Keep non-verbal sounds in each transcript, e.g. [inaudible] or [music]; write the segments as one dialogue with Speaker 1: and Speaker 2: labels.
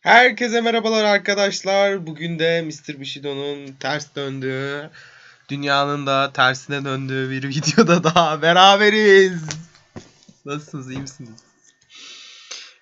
Speaker 1: Herkese merhabalar arkadaşlar. Bugün de Mr. Bushido'nun ters döndüğü, dünyanın da tersine döndüğü bir videoda daha beraberiz. Nasılsınız, iyi misiniz?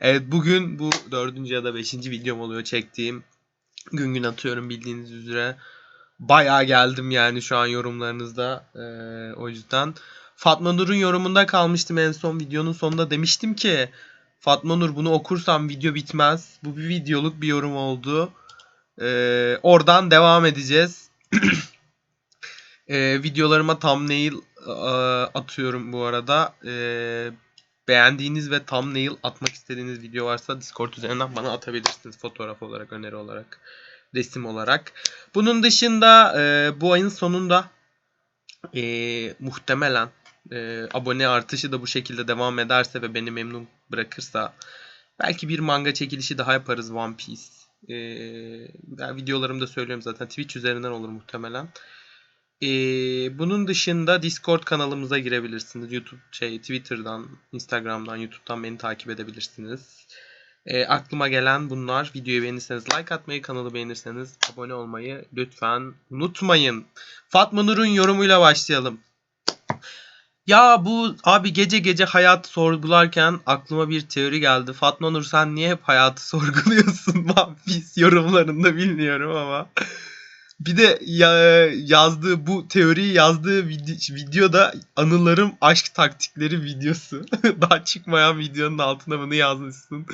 Speaker 1: Evet bugün bu dördüncü ya da beşinci videom oluyor çektiğim. Gün gün atıyorum bildiğiniz üzere. Bayağı geldim yani şu an yorumlarınızda. Ee, o yüzden Fatma Nur'un yorumunda kalmıştım en son videonun sonunda demiştim ki Fatma Nur bunu okursam video bitmez. Bu bir videoluk bir yorum oldu. Ee, oradan devam edeceğiz. [clears throat] Ee, videolarıma thumbnail e, atıyorum bu arada. Ee, beğendiğiniz ve thumbnail atmak istediğiniz video varsa Discord üzerinden bana atabilirsiniz. Fotoğraf olarak, öneri olarak, resim olarak. Bunun dışında e, bu ayın sonunda e, muhtemelen e, abone artışı da bu şekilde devam ederse ve beni memnun bırakırsa belki bir manga çekilişi daha yaparız One Piece. E, ben videolarımda söylüyorum zaten Twitch üzerinden olur muhtemelen. E, bunun dışında Discord kanalımıza girebilirsiniz. YouTube şey Twitter'dan, Instagram'dan, YouTube'dan beni takip edebilirsiniz. E, aklıma gelen bunlar. Videoyu beğenirseniz like atmayı, kanalı beğenirseniz abone olmayı lütfen unutmayın. Fatma Nur'un yorumuyla başlayalım. Ya bu abi gece gece hayatı sorgularken aklıma bir teori geldi. Fatma Nur sen niye hep hayatı [laughs] sorguluyorsun [laughs] Piece yorumlarında bilmiyorum ama. Bir de ya, yazdığı bu teoriyi yazdığı vide- videoda anılarım aşk taktikleri videosu. [laughs] Daha çıkmayan videonun altına bunu yazmışsın.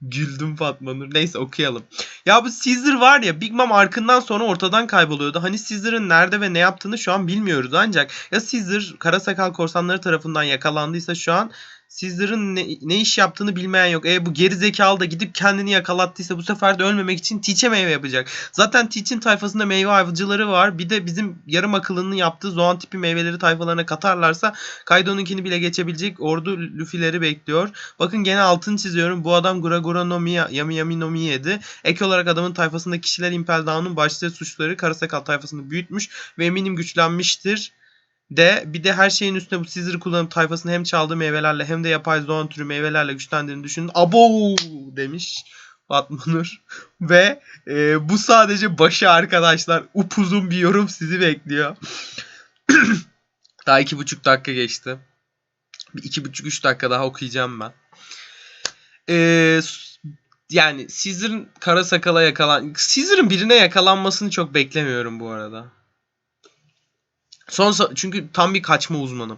Speaker 1: Güldüm Fatma Nur. Neyse okuyalım. Ya bu Caesar var ya Big Mom arkından sonra ortadan kayboluyordu. Hani Caesar'ın nerede ve ne yaptığını şu an bilmiyoruz ancak ya Caesar kara sakal korsanları tarafından yakalandıysa şu an Caesar'ın ne, ne iş yaptığını bilmeyen yok. E bu geri zekalı da gidip kendini yakalattıysa bu sefer de ölmemek için Teach'e meyve yapacak. Zaten Teach'in tayfasında meyve avcıları var. Bir de bizim yarım akıllının yaptığı Zoan tipi meyveleri tayfalarına katarlarsa Kaido'nunkini bile geçebilecek ordu Luffy'leri bekliyor. Bakın gene altını çiziyorum. Bu adam Gura Gura no Mi Yami Yami no Mi yedi. Ek olarak adamın tayfasındaki kişiler Impel Down'un başlıca suçları Karasakal tayfasını büyütmüş ve eminim güçlenmiştir de bir de her şeyin üstüne bu Caesar'ı kullanıp tayfasını hem çaldığı meyvelerle hem de yapay zoan türü meyvelerle güçlendiğini düşünün. Abo demiş Fatma Nur. [laughs] Ve e, bu sadece başı arkadaşlar. Upuzun bir yorum sizi bekliyor. [clears throat] daha iki buçuk dakika geçti. Bir iki buçuk üç dakika daha okuyacağım ben. Eee yani Caesar'ın kara sakala yakalan... Caesar'ın birine yakalanmasını çok beklemiyorum bu arada. Son çünkü tam bir kaçma uzmanı.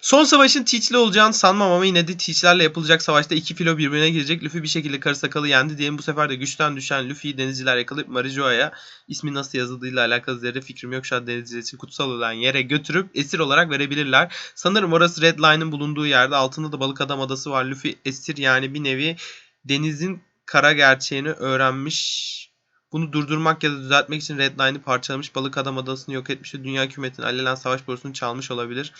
Speaker 1: Son savaşın Teach'le olacağını sanmam ama yine de Teach'lerle yapılacak savaşta iki filo birbirine girecek. Luffy bir şekilde karı sakalı yendi diyelim. Bu sefer de güçten düşen Luffy'yi denizciler yakalayıp Marijoa'ya ismi nasıl yazıldığıyla alakalı zerre fikrim yok. Şu an denizciler için kutsal olan yere götürüp esir olarak verebilirler. Sanırım orası Red Line'ın bulunduğu yerde. Altında da Balık Adam Adası var. Luffy esir yani bir nevi denizin kara gerçeğini öğrenmiş bunu durdurmak ya da düzeltmek için Red Line'ı parçalamış, Balık Adam Adası'nı yok etmiş ve Dünya Hükümeti'nin alenen savaş borusunu çalmış olabilir.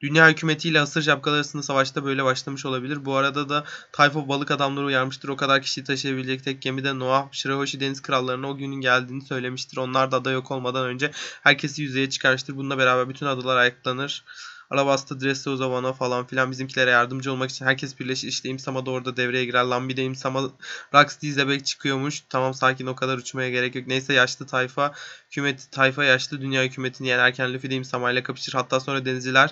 Speaker 1: Dünya hükümetiyle Hasır Şapkalar arasında savaşta böyle başlamış olabilir. Bu arada da Tayfo balık adamları uyarmıştır. O kadar kişiyi taşıyabilecek tek gemide Noah, Shirahoshi deniz krallarına o günün geldiğini söylemiştir. Onlar da ada yok olmadan önce herkesi yüzeye çıkarmıştır. Bununla beraber bütün adalar ayaklanır. Alabasta, Dressrosa, Wano falan filan bizimkilere yardımcı olmak için herkes birleşir. İşte İmsama da orada devreye girer. Lan bir de İmsama Rax Dizebek çıkıyormuş. Tamam sakin o kadar uçmaya gerek yok. Neyse yaşlı tayfa hükümeti tayfa yaşlı dünya hükümetini yenerken Luffy de İmsama ile kapışır. Hatta sonra denizciler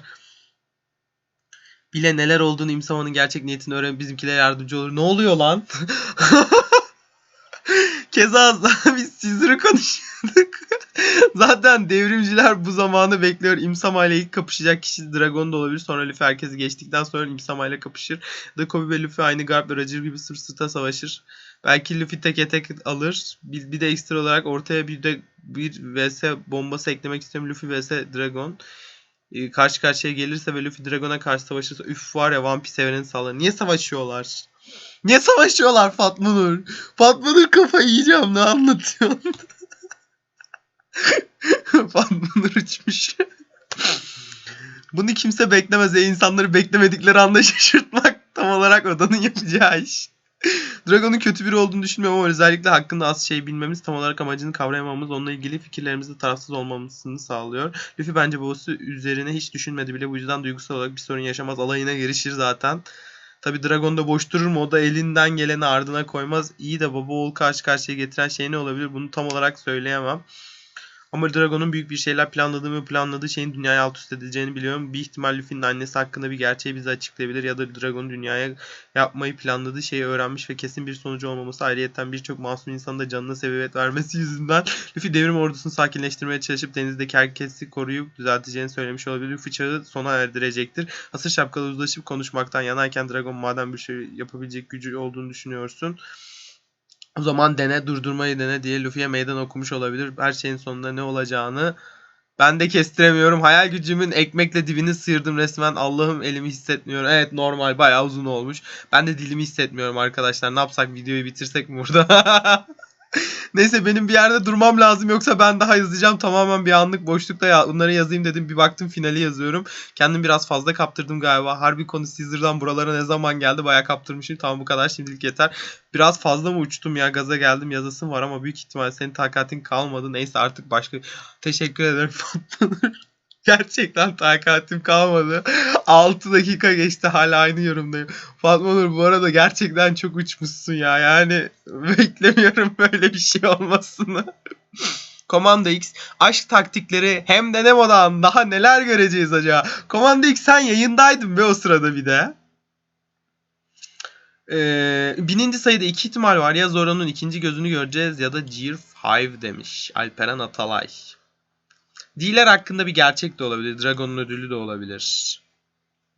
Speaker 1: bile neler olduğunu İmsama'nın gerçek niyetini öğrenip bizimkilere yardımcı olur. Ne oluyor lan? [laughs] Keza biz Caesar'ı konuşuyorduk. [laughs] Zaten devrimciler bu zamanı bekliyor. İmsama ile ilk kapışacak kişi Dragon da olabilir. Sonra Luffy herkesi geçtikten sonra İmsama ile kapışır. Da Kobe ve Luffy aynı Garp ve Roger gibi sırt sırta savaşır. Belki Luffy tek tek alır. Bir, bir de ekstra olarak ortaya bir de bir vs bombası eklemek istiyorum. Luffy vs Dragon. Ee, karşı karşıya gelirse ve Luffy Dragon'a karşı savaşırsa üf var ya One Piece evrenin sağlar. Niye savaşıyorlar? Niye savaşıyorlar Fatma Nur? Fatma Nur kafayı yiyeceğim ne anlatıyorsun? [laughs] Fatma [laughs] Nur uçmuş. Bunu kimse beklemez. E, insanları beklemedikleri anda [laughs] şaşırtmak tam olarak odanın yapacağı iş. Dragon'un kötü biri olduğunu düşünmüyorum ama özellikle hakkında az şey bilmemiz tam olarak amacını kavrayamamız onunla ilgili fikirlerimizde tarafsız olmamızını sağlıyor. Luffy bence babası üzerine hiç düşünmedi bile bu yüzden duygusal olarak bir sorun yaşamaz. Alayına girişir zaten. Tabi Dragon da boş durur mu? O da elinden geleni ardına koymaz. İyi de baba oğul karşı karşıya getiren şey ne olabilir? Bunu tam olarak söyleyemem. Ama Dragon'un büyük bir şeyler planladığı ve planladığı şeyin dünyaya alt üst edileceğini biliyorum. Bir ihtimal Luffy'nin annesi hakkında bir gerçeği bize açıklayabilir ya da Dragon dünyaya yapmayı planladığı şeyi öğrenmiş ve kesin bir sonucu olmaması ayrıyeten birçok masum insanın da canına sebebiyet vermesi [laughs] yüzünden Luffy devrim ordusunu sakinleştirmeye çalışıp denizdeki herkesi koruyup düzelteceğini söylemiş olabilir. Luffy çağı sona erdirecektir. Hasır şapkalı uzlaşıp konuşmaktan yanayken Dragon madem bir şey yapabilecek gücü olduğunu düşünüyorsun. O zaman dene durdurmayı dene diye Luffy'ye meydan okumuş olabilir. Her şeyin sonunda ne olacağını ben de kestiremiyorum. Hayal gücümün ekmekle dibini sıyırdım resmen. Allah'ım elimi hissetmiyorum. Evet normal bayağı uzun olmuş. Ben de dilimi hissetmiyorum arkadaşlar. Ne yapsak videoyu bitirsek mi burada? [laughs] [laughs] Neyse benim bir yerde durmam lazım yoksa ben daha yazacağım. Tamamen bir anlık boşlukta ya bunları yazayım dedim. Bir baktım finali yazıyorum. Kendim biraz fazla kaptırdım galiba. Harbi konu Caesar'dan buralara ne zaman geldi bayağı kaptırmışım. Tamam bu kadar şimdilik yeter. Biraz fazla mı uçtum ya gaza geldim yazasım var ama büyük ihtimal senin takatin kalmadı. Neyse artık başka teşekkür ederim [laughs] [laughs] Gerçekten takatim kalmadı. [laughs] 6 dakika geçti hala aynı yorumdayım. Fatma Nur bu arada gerçekten çok uçmuşsun ya. Yani [laughs] beklemiyorum böyle bir şey olmasını. Komando X aşk taktikleri hem de Nemo'dan daha neler göreceğiz acaba? Komando X sen yayındaydın be o sırada bir de. Ee, bininci sayıda iki ihtimal var. Ya Zoro'nun ikinci gözünü göreceğiz ya da Gear 5 demiş. Alperen Atalay. Dealer hakkında bir gerçek de olabilir. Dragon'un ödülü de olabilir.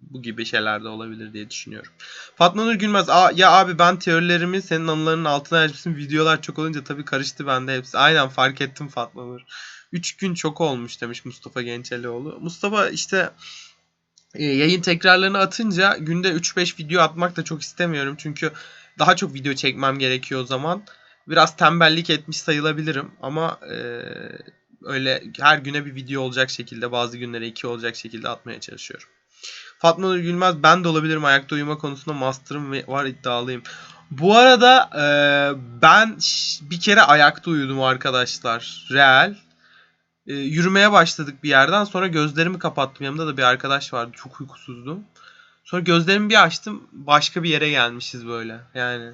Speaker 1: Bu gibi şeyler de olabilir diye düşünüyorum. Fatma Nur Gülmez. Ya abi ben teorilerimi senin anılarının altına yazmışsın. Videolar çok olunca tabii karıştı bende hepsi. Aynen fark ettim Fatma Nur. 3 gün çok olmuş demiş Mustafa Gençelioğlu. Mustafa işte e, yayın tekrarlarını atınca günde 3-5 video atmak da çok istemiyorum. Çünkü daha çok video çekmem gerekiyor o zaman. Biraz tembellik etmiş sayılabilirim ama e, öyle her güne bir video olacak şekilde bazı günlere iki olacak şekilde atmaya çalışıyorum. Fatma Gülmez ben de olabilirim ayakta uyuma konusunda master'ım var iddialıyım. Bu arada e, ben bir kere ayakta uyudum arkadaşlar. Real. E, yürümeye başladık bir yerden sonra gözlerimi kapattım. Yanımda da bir arkadaş vardı. Çok uykusuzdum. Sonra gözlerimi bir açtım. Başka bir yere gelmişiz böyle. Yani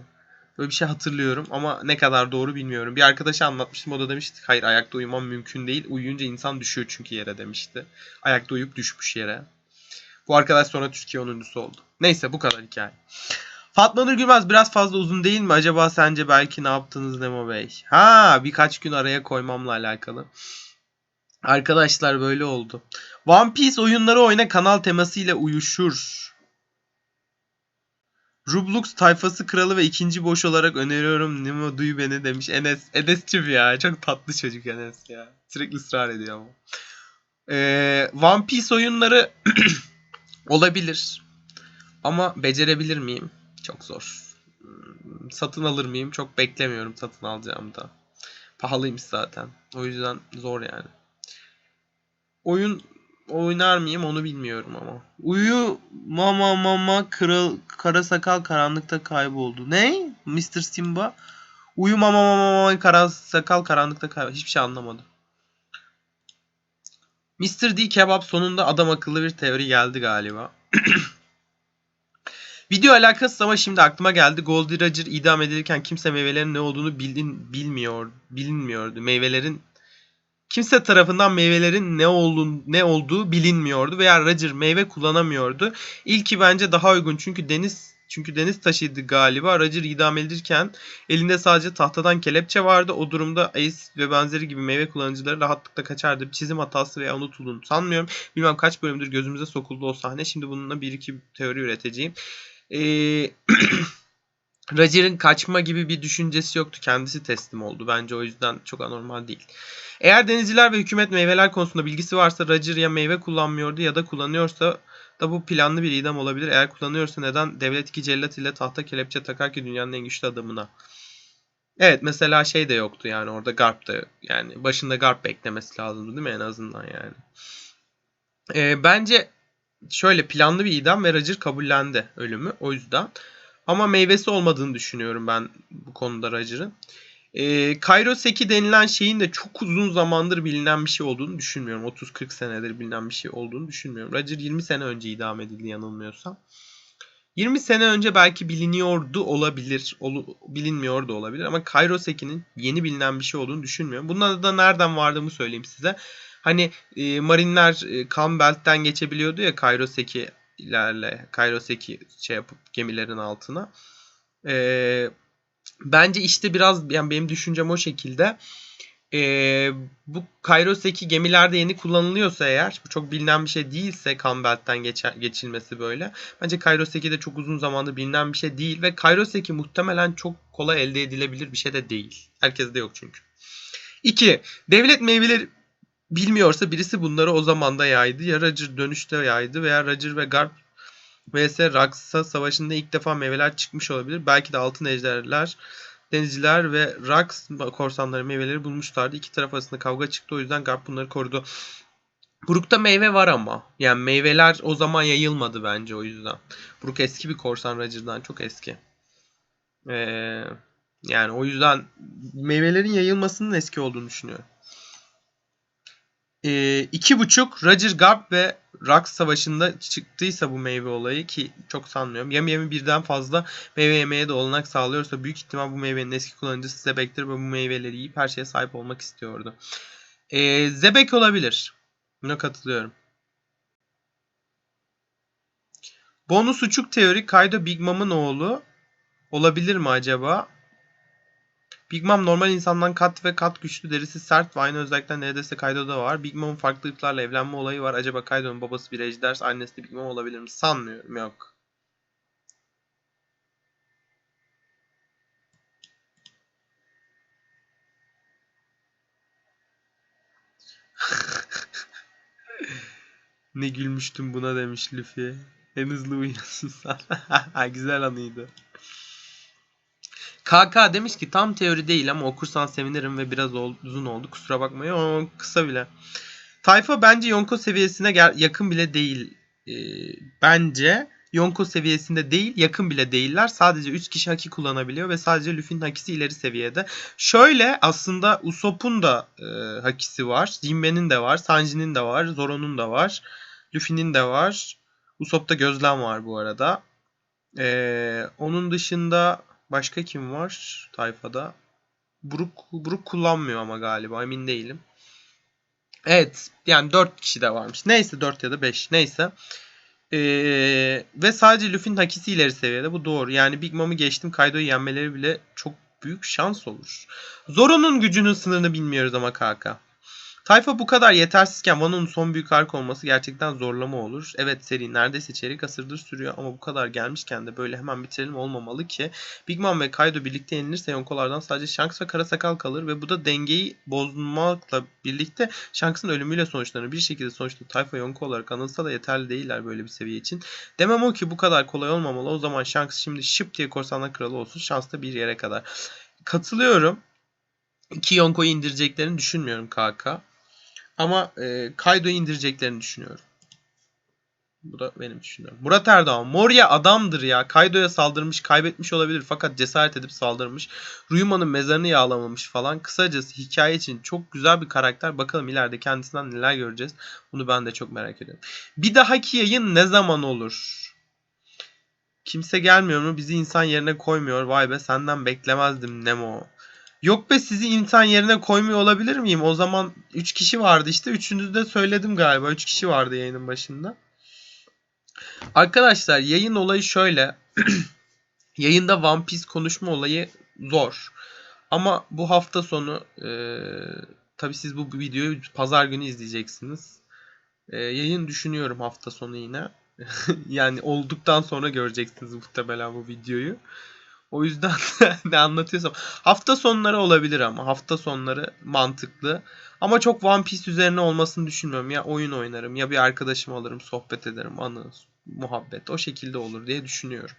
Speaker 1: Böyle bir şey hatırlıyorum ama ne kadar doğru bilmiyorum. Bir arkadaşa anlatmıştım o da demişti hayır ayakta uyumam mümkün değil. Uyuyunca insan düşüyor çünkü yere demişti. Ayakta uyup düşmüş yere. Bu arkadaş sonra Türkiye 10.sü oldu. Neyse bu kadar hikaye. Fatma Nur Gülmez biraz fazla uzun değil mi? Acaba sence belki ne yaptınız Nemo Bey? Ha birkaç gün araya koymamla alakalı. Arkadaşlar böyle oldu. One Piece oyunları oyna kanal teması ile uyuşur. Rublux tayfası kralı ve ikinci boş olarak öneriyorum Nemo duy beni demiş Enes. Enes'cim ya çok tatlı çocuk Enes ya. Sürekli ısrar ediyor ama. Ee, One Piece oyunları [clears throat] olabilir. Ama becerebilir miyim? Çok zor. Hmm, Satın alır mıyım? Çok beklemiyorum satın alacağım da. Pahalıymış zaten. O yüzden zor yani. Oyun oynar mıyım onu bilmiyorum ama. Uyu mama mama kral kara sakal karanlıkta kayboldu. Ne? Mr. Simba. Uyu mama mama mama kara sakal karanlıkta kayboldu. Hiçbir şey anlamadım. Mr. D kebap sonunda adam akıllı bir teori geldi galiba. [clears throat] Video alakasız ama şimdi aklıma geldi. Goldie Roger idam edilirken kimse meyvelerin ne olduğunu bildin, bilmiyor, bilinmiyordu. Meyvelerin kimse tarafından meyvelerin ne olduğu, ne olduğu bilinmiyordu veya Roger meyve kullanamıyordu. İlki bence daha uygun çünkü deniz çünkü deniz taşıydı galiba. Roger idam edilirken elinde sadece tahtadan kelepçe vardı. O durumda Ace ve benzeri gibi meyve kullanıcıları rahatlıkla kaçardı. Bir çizim hatası veya unutulduğunu sanmıyorum. Bilmem kaç bölümdür gözümüze sokuldu o sahne. Şimdi bununla bir iki teori üreteceğim. Ee, [clears throat] Roger'ın kaçma gibi bir düşüncesi yoktu. Kendisi teslim oldu. Bence o yüzden çok anormal değil. Eğer denizciler ve hükümet meyveler konusunda bilgisi varsa Roger ya meyve kullanmıyordu ya da kullanıyorsa da bu planlı bir idam olabilir. Eğer kullanıyorsa neden devlet iki cellat ile tahta kelepçe takar ki dünyanın en güçlü adamına? Evet mesela şey de yoktu yani orada Garp da yani başında Garp beklemesi lazımdı değil mi en azından yani. Ee, bence şöyle planlı bir idam ve Roger kabullendi ölümü o yüzden. Ama meyvesi olmadığını düşünüyorum ben bu konuda Roger'ın. E, Kairoseki denilen şeyin de çok uzun zamandır bilinen bir şey olduğunu düşünmüyorum. 30-40 senedir bilinen bir şey olduğunu düşünmüyorum. Roger 20 sene önce idam edildi yanılmıyorsam. 20 sene önce belki biliniyordu olabilir. Olu, bilinmiyor da olabilir ama Kairoseki'nin yeni bilinen bir şey olduğunu düşünmüyorum. Bunun da nereden vardığımı söyleyeyim size. Hani e, Marinler e, Campbell'den geçebiliyordu ya Kairoseki'lerle. Kairoseki şey yapıp gemilerin altına. E, bence işte biraz yani benim düşüncem o şekilde e, bu Kairos'taki gemilerde yeni kullanılıyorsa eğer bu çok bilinen bir şey değilse Campbell'den geçilmesi böyle. Bence Kairos'taki de çok uzun zamandır bilinen bir şey değil ve Kairos'taki muhtemelen çok kolay elde edilebilir bir şey de değil. Herkeste yok çünkü. 2. Devlet meyveleri bilmiyorsa birisi bunları o zaman da yaydı. Ya Roger dönüşte yaydı veya Roger ve Garp vs Raksa savaşında ilk defa meyveler çıkmış olabilir. Belki de altın ejderler Denizciler ve Rax korsanları meyveleri bulmuşlardı. İki taraf arasında kavga çıktı. O yüzden Garp bunları korudu. Brook'ta meyve var ama. Yani meyveler o zaman yayılmadı bence o yüzden. Brook eski bir korsan Roger'dan çok eski. Ee, yani o yüzden meyvelerin yayılmasının eski olduğunu düşünüyorum. Ee, iki buçuk Roger Garp ve Rax Savaşı'nda çıktıysa bu meyve olayı ki çok sanmıyorum. Yem yemi birden fazla meyve yemeye de olanak sağlıyorsa büyük ihtimal bu meyvenin eski kullanıcısı Zebek'tir ve bu meyveleri yiyip her şeye sahip olmak istiyordu. Ee, Zebek olabilir. Buna katılıyorum. Bonus uçuk teori Kaido Big Mom'un oğlu olabilir mi acaba? Big Mom normal insandan kat ve kat güçlü, derisi sert ve aynı özellikler neredeyse Kaido'da var. Big Mom'un farklı ırklarla evlenme olayı var. Acaba Kaido'nun babası bir ejder, annesi de Big Mom olabilir mi? Sanmıyorum. Yok. [laughs] ne gülmüştüm buna demiş Luffy. En hızlı uyuyan insan. [laughs] Güzel anıydı. KK demiş ki tam teori değil ama okursan sevinirim ve biraz uzun oldu. Kusura bakmayın ama kısa bile. Tayfa bence Yonko seviyesine yakın bile değil. Ee, bence Yonko seviyesinde değil, yakın bile değiller. Sadece 3 kişi haki kullanabiliyor ve sadece Luffy'nin hakisi ileri seviyede. Şöyle aslında Usopp'un da e, hakisi var. Jinbe'nin de var, Sanji'nin de var, Zoro'nun da var. Luffy'nin de var. Usopp'ta gözlem var bu arada. Ee, onun dışında Başka kim var tayfada? Brook, Brook kullanmıyor ama galiba emin değilim. Evet yani 4 kişi de varmış. Neyse 4 ya da 5 neyse. Ee, ve sadece Luffy'nin hakisi ileri seviyede bu doğru. Yani Big Mom'u geçtim Kaido'yu yenmeleri bile çok büyük şans olur. Zoro'nun gücünün sınırını bilmiyoruz ama kanka. Tayfa bu kadar yetersizken Wano'nun son büyük ark olması gerçekten zorlama olur. Evet seri neredeyse çeyrek asırdır sürüyor ama bu kadar gelmişken de böyle hemen bitirelim olmamalı ki Big Mom ve Kaido birlikte yenilirse Yonkolardan sadece Shanks ve Karasakal kalır ve bu da dengeyi bozmakla birlikte Shanks'ın ölümüyle sonuçlanır. Bir şekilde sonuçta Tayfa Yonko olarak anılsa da yeterli değiller böyle bir seviye için. Demem o ki bu kadar kolay olmamalı. O zaman Shanks şimdi şıp diye korsanlar kralı olsun. Şans da bir yere kadar. Katılıyorum. İki Yonko'yu indireceklerini düşünmüyorum KK. Ama e, Kaido'yu indireceklerini düşünüyorum. Bu da benim düşüncem. Murat Erdoğan. Moria adamdır ya. Kaido'ya saldırmış, kaybetmiş olabilir fakat cesaret edip saldırmış. Ryuma'nın mezarını yağlamamış falan. Kısacası hikaye için çok güzel bir karakter. Bakalım ileride kendisinden neler göreceğiz. Bunu ben de çok merak ediyorum. Bir dahaki yayın ne zaman olur? Kimse gelmiyor mu? Bizi insan yerine koymuyor. Vay be senden beklemezdim Nemo. Yok be sizi insan yerine koymuyor olabilir miyim? O zaman 3 kişi vardı işte. Üçünüzü de söyledim galiba. 3 kişi vardı yayının başında. Arkadaşlar yayın olayı şöyle. [clears throat] Yayında One Piece konuşma olayı zor. Ama bu hafta sonu e, tabi siz bu videoyu pazar günü izleyeceksiniz. E, yayın düşünüyorum hafta sonu yine. [laughs] yani olduktan sonra göreceksiniz muhtemelen bu videoyu. O yüzden [laughs] ne anlatıyorsam hafta sonları olabilir ama hafta sonları mantıklı. Ama çok One Piece üzerine olmasını düşünmüyorum. Ya oyun oynarım ya bir arkadaşım alırım sohbet ederim anı muhabbet o şekilde olur diye düşünüyorum.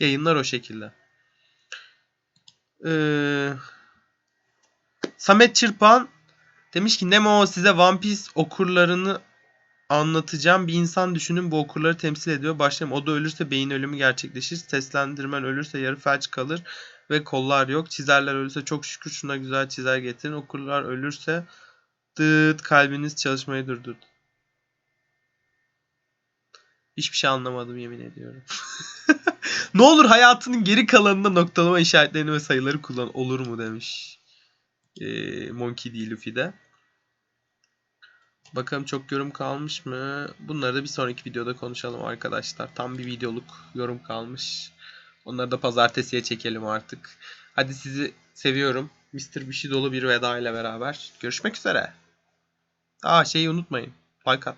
Speaker 1: Yayınlar o şekilde. Ee, Samet Çırpan demiş ki Nemo size One Piece okurlarını anlatacağım bir insan düşünün bu okurları temsil ediyor. Başlayalım. O da ölürse beyin ölümü gerçekleşir. Seslendirmen ölürse yarı felç kalır ve kollar yok. Çizerler ölürse çok şükür şuna güzel çizer getirin. Okurlar ölürse dıt kalbiniz çalışmayı durdurdu. Hiçbir şey anlamadım yemin ediyorum. [laughs] ne olur hayatının geri kalanında noktalama işaretlerini ve sayıları kullan olur mu demiş. Ee, Monkey D. Luffy'de. Bakalım çok yorum kalmış mı? Bunları da bir sonraki videoda konuşalım arkadaşlar. Tam bir videoluk yorum kalmış. Onları da pazartesiye çekelim artık. Hadi sizi seviyorum. Mr. Bişi dolu bir veda ile beraber. Görüşmek üzere. Aa şeyi unutmayın. Like at.